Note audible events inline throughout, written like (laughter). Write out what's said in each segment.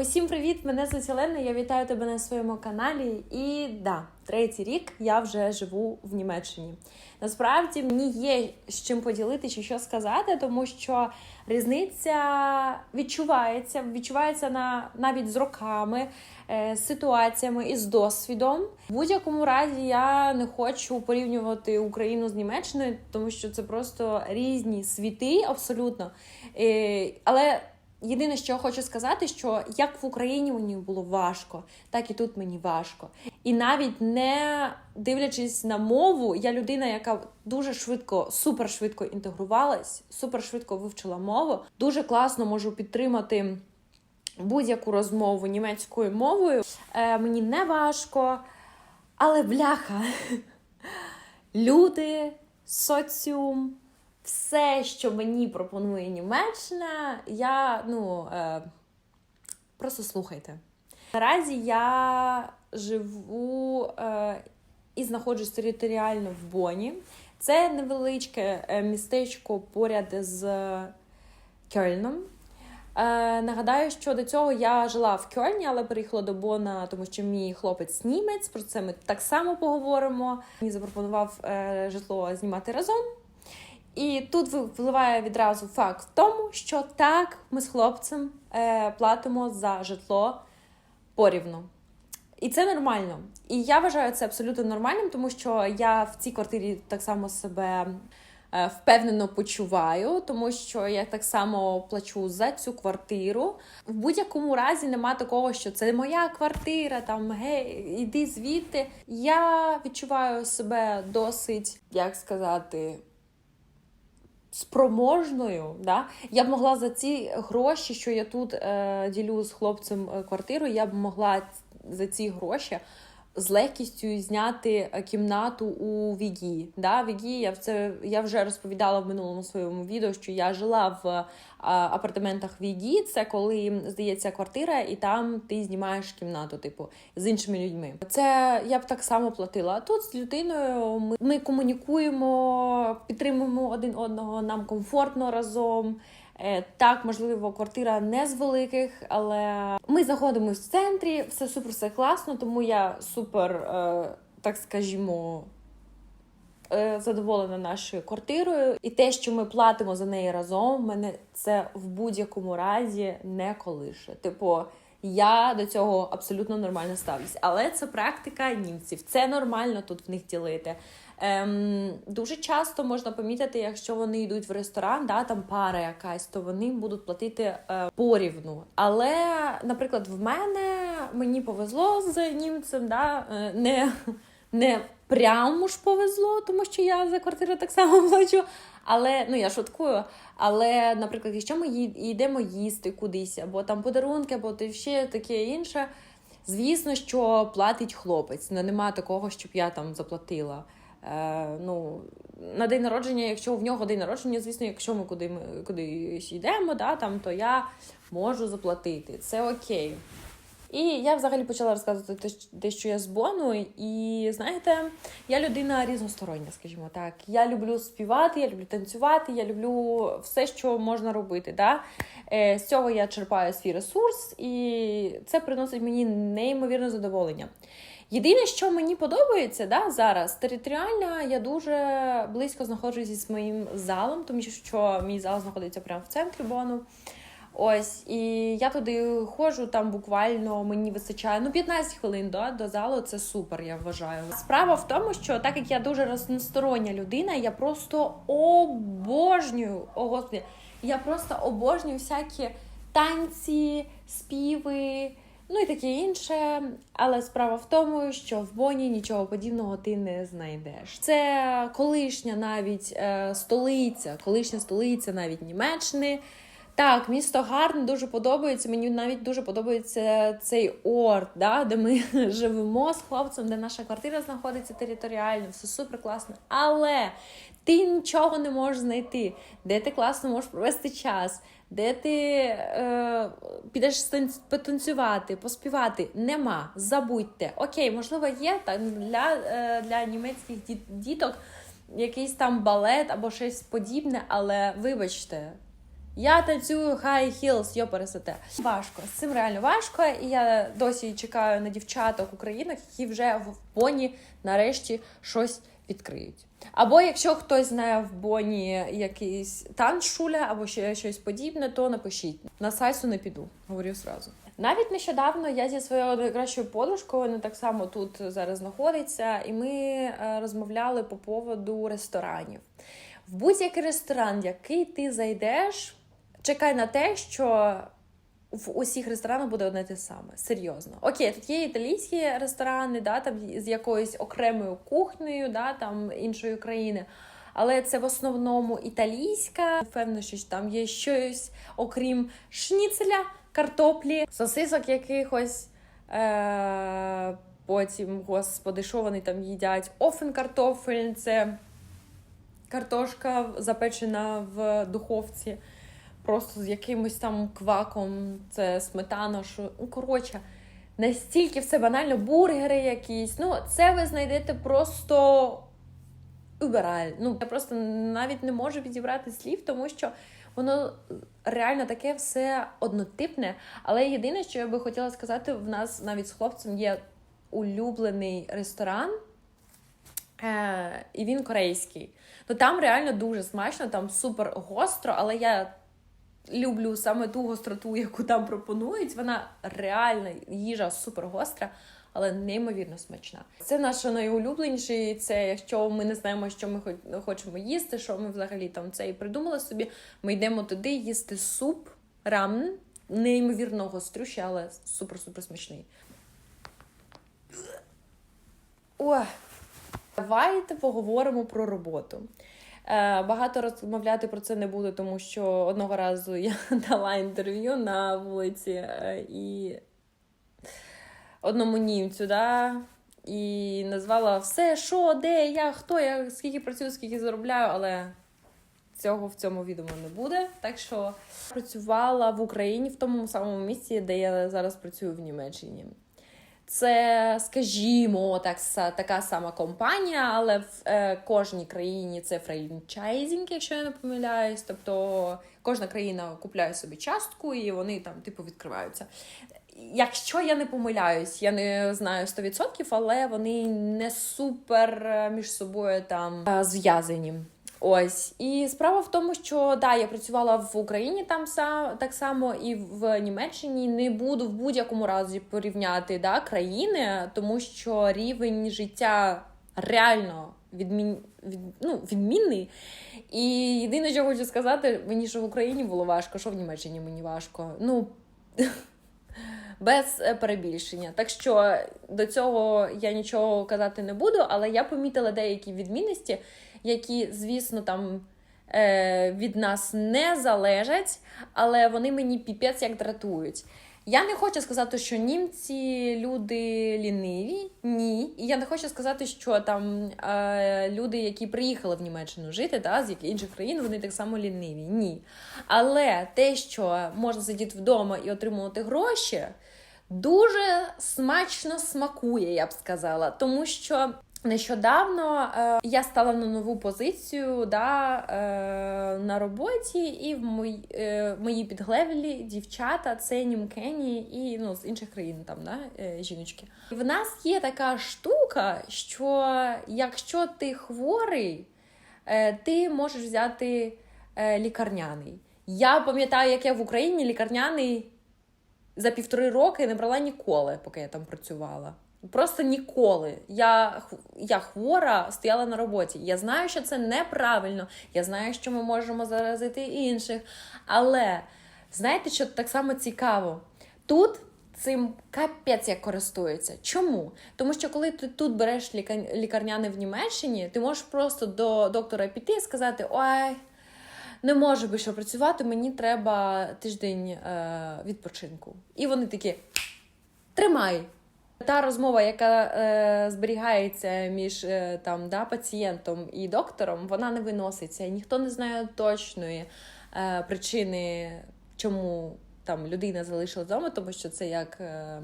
Усім привіт! Мене звуть Олена, я вітаю тебе на своєму каналі. І да, третій рік я вже живу в Німеччині. Насправді мені є з чим поділити чи що сказати, тому що різниця відчувається, відчувається на навіть з роками, е, з ситуаціями і з досвідом. В будь-якому разі я не хочу порівнювати Україну з Німеччиною, тому що це просто різні світи абсолютно. Е, Але Єдине, що я хочу сказати, що як в Україні мені було важко, так і тут мені важко. І навіть не дивлячись на мову, я людина, яка дуже швидко, супер швидко інтегрувалась, супер швидко вивчила мову. Дуже класно можу підтримати будь-яку розмову німецькою мовою. Е, мені не важко, але бляха. Люди, соціум все, що мені пропонує Німеччина, я ну е, просто слухайте. Наразі я живу е, і знаходжусь територіально в Боні. Це невеличке е, містечко поряд з Кельном. Е, нагадаю, що до цього я жила в Кьольні, але переїхала до Бона, тому що мій хлопець німець. Про це ми так само поговоримо. Мені запропонував е, житло знімати разом. І тут впливає відразу факт в тому, що так, ми з хлопцем е, платимо за житло порівну. І це нормально. І я вважаю це абсолютно нормальним, тому що я в цій квартирі так само себе е, впевнено почуваю, тому що я так само плачу за цю квартиру. В будь-якому разі нема такого, що це моя квартира, там гей, іди звідти. Я відчуваю себе досить, як сказати спроможною, да, я б могла за ці гроші, що я тут е, ділю з хлопцем е, квартиру, я б могла за ці гроші з легкістю зняти е, кімнату у Вігі. Да? Вігі я це я вже розповідала в минулому своєму відео, що я жила в е, апартаментах Вігі. Це коли здається квартира, і там ти знімаєш кімнату, типу, з іншими людьми. Це я б так само платила. Тут з людиною ми, ми комунікуємо, підтримуємо один одного, нам комфортно разом. Е, так, можливо, квартира не з великих, але ми знаходимося в центрі, все супер, все класно, тому я супер, е, так скажімо, е, задоволена нашою квартирою. І те, що ми платимо за неї разом, мене це в будь-якому разі не колише. Типу, я до цього абсолютно нормально ставлюсь. Але це практика німців. Це нормально тут в них ділити. Ем, Дуже часто можна помітити, якщо вони йдуть в ресторан, да, там пара якась, то вони будуть платити е, порівну. Але, наприклад, в мене мені повезло з німцем, да, е, не, не прямо ж повезло, тому що я за квартиру так само (laughs) плачу. Але ну я шуткую. Але, наприклад, якщо ми йдемо їсти кудись, або там подарунки, або ще таке інше. Звісно, що платить хлопець. Ну, Нема такого, щоб я там заплатила. Е, ну, На день народження, якщо в нього день народження, звісно, якщо ми куди ми кудись йдемо, да, там, то я можу заплатити. Це окей. І я взагалі почала розказувати те, що я з Бону. І знаєте, я людина різностороння, скажімо так. Я люблю співати, я люблю танцювати, я люблю все, що можна робити. Да? Е, з цього я черпаю свій ресурс, і це приносить мені неймовірне задоволення. Єдине, що мені подобається да, зараз, територіально я дуже близько знаходжусь зі моїм залом, тому що мій зал знаходиться прямо в центрі Бону. Ось, і я туди ходжу, там буквально мені вистачає ну 15 хвилин да, до залу. Це супер, я вважаю. Справа в тому, що так як я дуже різностороння людина, я просто обожнюю, о господи, я просто обожнюю всякі танці, співи. Ну і таке інше, але справа в тому, що в Боні нічого подібного ти не знайдеш. Це колишня навіть е, столиця, колишня столиця навіть Німеччини. Так, місто гарне, дуже подобається. Мені навіть дуже подобається цей орт, да, де ми (laughs) живемо з хлопцем, де наша квартира знаходиться територіально, все супер класно. Але ти нічого не можеш знайти, де ти класно можеш провести час, де ти е, підеш потанцювати, поспівати. Нема. Забудьте. Окей, можливо, є так для, е, для німецьких діток якийсь там балет або щось подібне, але вибачте. Я танцюю high heels, йо пересете. Важко, з цим реально важко. І я досі чекаю на дівчаток українок, які вже в Боні нарешті щось відкриють. Або якщо хтось знає в Боні якийсь танцшуля або ще щось подібне, то напишіть. На сальсу не піду, говорю зразу. Навіть нещодавно я зі своєю найкращою подружкою, вона так само тут зараз знаходиться, і ми е, розмовляли по поводу ресторанів. В будь-який ресторан, який ти зайдеш, чекай на те, що в усіх ресторанах буде одне те саме. Серйозно. Окей, тут є італійські ресторани, да, там з якоюсь окремою кухнею, да, там іншої країни. Але це в основному італійська. Певно, що там є щось, окрім шніцеля, картоплі, сосисок якихось. Е- потім, господи, що вони там їдять? Офен картофель, це картошка запечена в духовці, просто з якимось там кваком, це сметана, що ну коротше, настільки все банально, бургери якісь. Ну, це ви знайдете просто убираль. Ну, я просто навіть не можу підібрати слів, тому що воно реально таке все однотипне. Але єдине, що я би хотіла сказати, в нас навіть з хлопцем є улюблений ресторан. Е, і він корейський. То там реально дуже смачно, там супер гостро, але я люблю саме ту гостроту, яку там пропонують. Вона реальна їжа супер гостра, але неймовірно смачна. Це наше найулюбленіше. Це якщо ми не знаємо, що ми хочемо їсти, що ми взагалі там це і придумали собі. Ми йдемо туди їсти суп, рамен, неймовірно гострющий, але супер-супер смачний. Ой. Давайте поговоримо про роботу. Е, Багато розмовляти про це не буду, тому що одного разу я (laughs) дала інтерв'ю на вулиці е, і одному німцю, да, і назвала все, що, де, я, хто я, скільки працюю, скільки заробляю, але цього в цьому відео не буде. Так що працювала в Україні в тому самому місці, де я зараз працюю в Німеччині. Це, скажімо, так, така сама компанія, але в е, кожній країні це франчайзинг, якщо я не помиляюсь. Тобто кожна країна купляє собі частку і вони там, типу, відкриваються. Якщо я не помиляюсь, я не знаю 100%, але вони не супер е, між собою там е, зв'язані. Ось і справа в тому, що да, я працювала в Україні там са, так само і в Німеччині. Не буду в будь-якому разі порівняти да, країни, тому що рівень життя реально відмін... від... ну, відмінний. І єдине, що хочу сказати, мені що в Україні було важко, що в Німеччині мені важко. Ну (laughs) без е, перебільшення. Так що до цього я нічого казати не буду, але я помітила деякі відмінності, які, звісно, там е, від нас не залежать, але вони мені піпець як дратують. Я не хочу сказати, що німці люди ліниві, ні. І я не хочу сказати, що там е, люди, які приїхали в Німеччину жити, да, з інших країн, вони так само ліниві. Ні. Але те, що можна сидіти вдома і отримувати гроші, дуже смачно смакує, я б сказала. Тому що нещодавно е, я стала на нову позицію да, е, на роботі, і в мої, е, мої підглевелі дівчата це німкені і ну, з інших країн там, да, е, жіночки. В нас є така штука, що якщо ти хворий, е, ти можеш взяти е, лікарняний. Я пам'ятаю, як я в Україні лікарняний за півтори роки не брала ніколи, поки я там працювала. Просто ніколи. Я, я хвора стояла на роботі. Я знаю, що це неправильно. Я знаю, що ми можемо заразити інших. Але знаєте, що так само цікаво? Тут цим капець як користуються. Чому? Тому що коли ти тут береш ліка- лікарняне в Німеччині, ти можеш просто до доктора піти і сказати: Ой, не можу більше працювати, мені треба тиждень е, відпочинку. І вони такі: тримай. Та розмова, яка е, зберігається між е, там, да, пацієнтом і доктором, вона не виноситься. Ніхто не знає точної е, причини, чому там людина залишилась вдома, тому що це як е,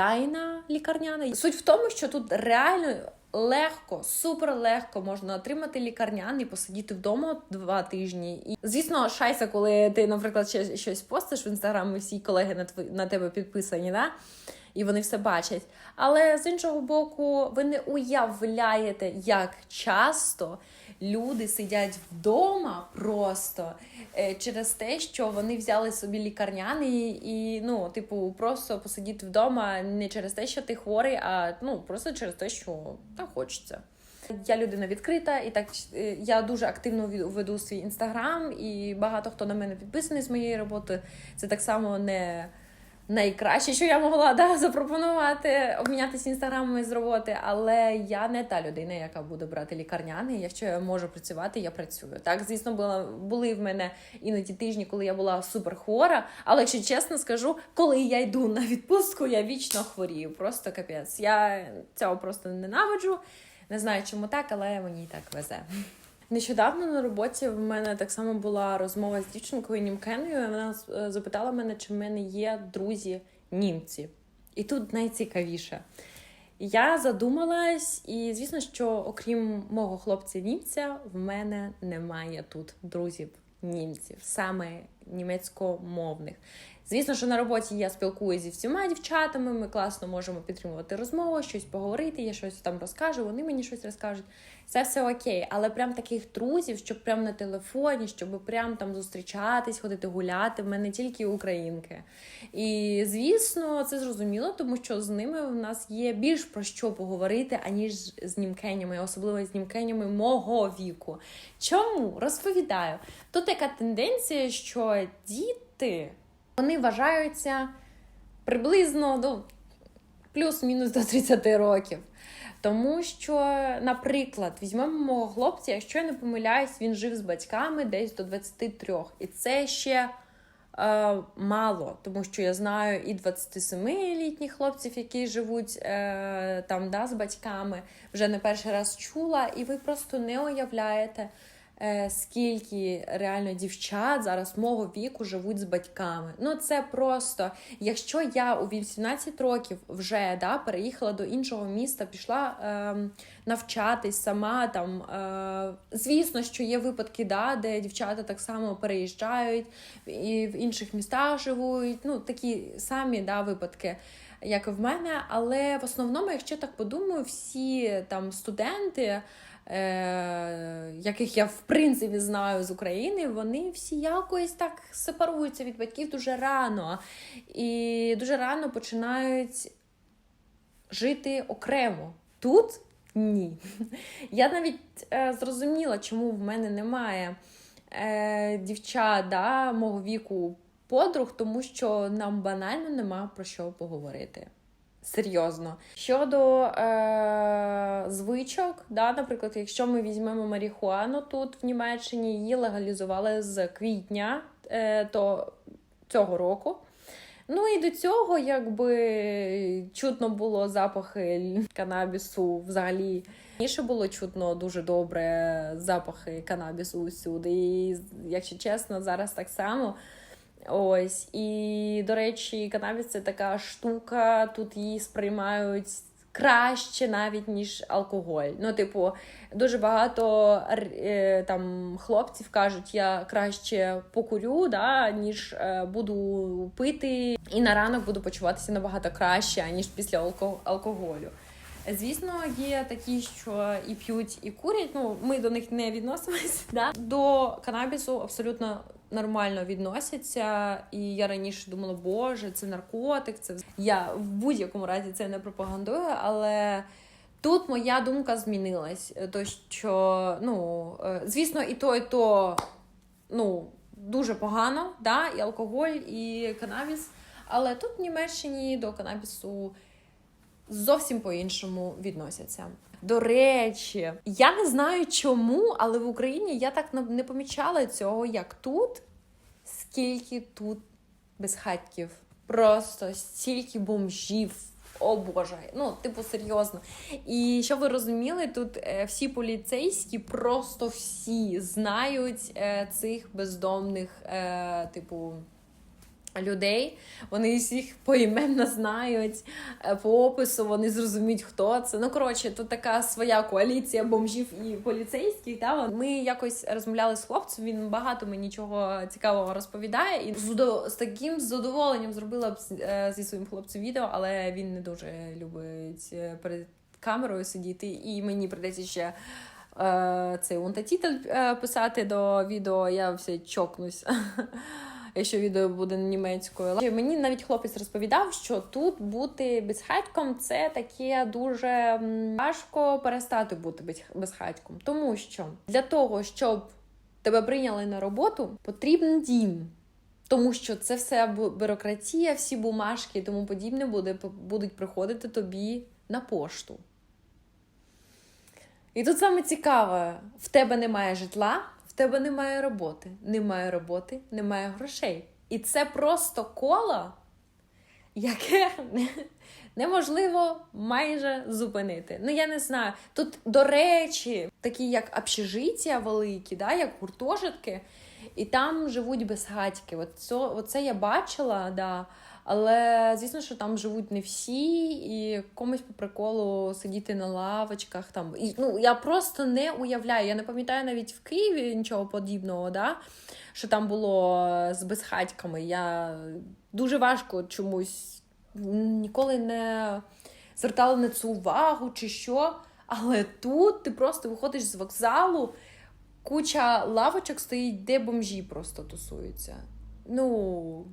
тайна лікарняна. Суть в тому, що тут реально легко, супер легко можна отримати лікарняний, посидіти вдома два тижні. І звісно, шайся, коли ти, наприклад, щось постиш в інстаграм, і всі колеги на тв... на тебе підписані, да? і вони все бачать. Але з іншого боку, ви не уявляєте, як часто люди сидять вдома просто е, через те, що вони взяли собі лікарняний і, ну, типу, просто посидіти вдома не через те, що ти хворий, а ну просто через те, що так хочеться. Я людина відкрита, і так е, я дуже активно веду свій інстаграм, і багато хто на мене підписаний з моєї роботи. Це так само не найкраще, що я могла да, (laughs) запропонувати обмінятися інстаграмами з роботи. Але я не та людина, яка буде брати лікарняний. Якщо я можу працювати, я працюю. Так, звісно, була були в мене іноді тижні, коли я була супер хвора. Але якщо чесно скажу, коли я йду на відпустку, я вічно хворію. Просто капець. Я цього просто ненавиджу. Не знаю, чому так, але мені так везе. Нещодавно на роботі в мене так само була розмова з дівчинкою німкеною. Вона е, запитала мене, чи в мене є друзі німці. І тут найцікавіше. Я задумалась, і звісно, що окрім мого хлопця німця, в мене немає тут друзів німців, саме німецькомовних. Звісно, що на роботі я спілкуюся зі всіма дівчатами, ми класно можемо підтримувати розмову, щось поговорити, я щось там розкажу, вони мені щось розкажуть. Це все окей. Але прям таких друзів, щоб прям на телефоні, щоб прям там зустрічатись, ходити гуляти, в мене тільки українки. І звісно, це зрозуміло, тому що з ними в нас є більш про що поговорити, аніж з німкенями, особливо з німкенями мого віку. Чому? Розповідаю. Тут така тенденція, що діти вони вважаються приблизно ну, плюс-мінус до 30 років. Тому що, наприклад, візьмемо мого хлопця, якщо я не помиляюсь, він жив з батьками десь до 23. І це ще е, мало, тому що я знаю і 27-літніх хлопців, які живуть е, там да, з батьками, вже не перший раз чула, і ви просто не уявляєте. Е, Скільки реально дівчат зараз мого віку живуть з батьками. Ну це просто, якщо я у 18 років вже да, переїхала до іншого міста, пішла е, навчатись сама там. Е, звісно, що є випадки, да, де дівчата так само переїжджають і в інших містах живуть. Ну такі самі да, випадки. Як і в мене, але в основному, якщо так подумаю, всі там студенти, е, яких я в принципі знаю з України, вони всі якось так сепаруються від батьків дуже рано і дуже рано починають жити окремо. Тут ні. Я навіть е, зрозуміла, чому в мене немає е, дівчат да, мого віку подруг, тому що нам банально нема про що поговорити. Серйозно. Щодо е, звичок, да, наприклад, якщо ми візьмемо марихуану тут в Німеччині, її легалізували з квітня е, то цього року. Ну і до цього, якби чутно було запахи канабісу взагалі. Раніше було чутно дуже добре запахи канабісу усюди. І, якщо чесно, зараз так само. Ось, і, до речі, канабіс це така штука, тут її сприймають краще навіть, ніж алкоголь. Ну, типу, дуже багато е, там хлопців кажуть, я краще покурю, да, ніж е, буду пити, і на ранок буду почуватися набагато краще, ніж після алко- алкоголю. Звісно, є такі, що і п'ють, і курять. Ну, ми до них не відносимось. (laughs) Да? До канабісу абсолютно нормально відносяться. І я раніше думала, боже, це наркотик. Це я в будь-якому разі це не пропагандую, але. Тут моя думка змінилась, то що ну е, звісно, і то, і то ну дуже погано, да, і алкоголь, і канабіс. Але тут в Німеччині до канабісу зовсім по-іншому відносяться. До речі, я не знаю чому, але в Україні я так не- помічала цього, як тут, скільки тут безхатьків. Просто стільки бомжів. О Боже, ну типу серйозно. І щоб ви розуміли, тут е, всі поліцейські, просто всі знають е, цих бездомних, е, типу, людей. Вони всіх поіменно знають е, по опису, вони зрозуміють, хто це. Ну коротше, тут така своя коаліція бомжів і поліцейських. Да? Ми якось розмовляли з хлопцем. Він багато мені чого цікавого розповідає, і з таким задоволенням зробила б е, зі своїм хлопцем відео, але він не дуже любить е, перед камерою сидіти, і мені придеться ще. Цей унтатітель писати до відео, я все чокнусь. (laughs) якщо відео буде німецькою. Мені навіть хлопець розповідав, що тут бути безхатьком це таке дуже важко перестати бути безхатьком. Тому що для того, щоб тебе прийняли на роботу, потрібен дім. Тому що це все бюрократія, всі бумажки і тому подібне буде, будуть приходити тобі на пошту. І тут саме цікаве: в тебе немає житла, тебе немає роботи. Немає роботи, немає грошей. І це просто коло, яке (laughs) неможливо майже зупинити. Ну, я не знаю. Тут, до речі, такі як общежиття великі, да, як гуртожитки, і там живуть безхатьки. От це, оце я бачила, да. Але звісно, що там живуть не всі, і комусь по приколу сидіти на лавочках. Там і ну я просто не уявляю. Я не пам'ятаю навіть в Києві нічого подібного, да? що там було з безхатьками. Я дуже важко чомусь ніколи не звертала на це увагу чи що. Але тут ти просто виходиш з вокзалу, куча лавочок стоїть, де бомжі просто тусуються. Ну.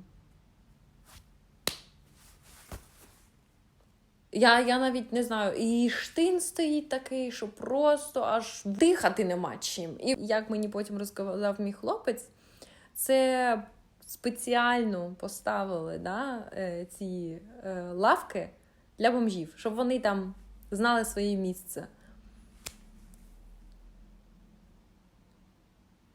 Я, я навіть не знаю, і штин стоїть такий, що просто аж дихати нема чим. І як мені потім розказав мій хлопець, це спеціально поставили да, е, ці е, лавки для бомжів, щоб вони там знали своє місце.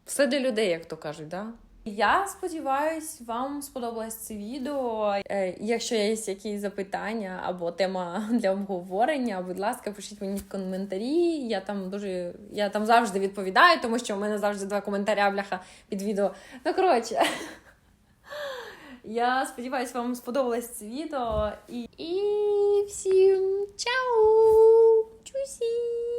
Все для людей, як то кажуть, да? Я сподіваюсь, вам сподобалось це відео. Е, якщо є якісь запитання або тема (laughs) для обговорення, будь ласка, пишіть мені в коментарі. Я там дуже я там завжди відповідаю, тому що у мене завжди два коментаря бляха під відео. Ну коротше. (laughs) Я сподіваюся, вам сподобалось це відео. І, і всім чао! Чусі!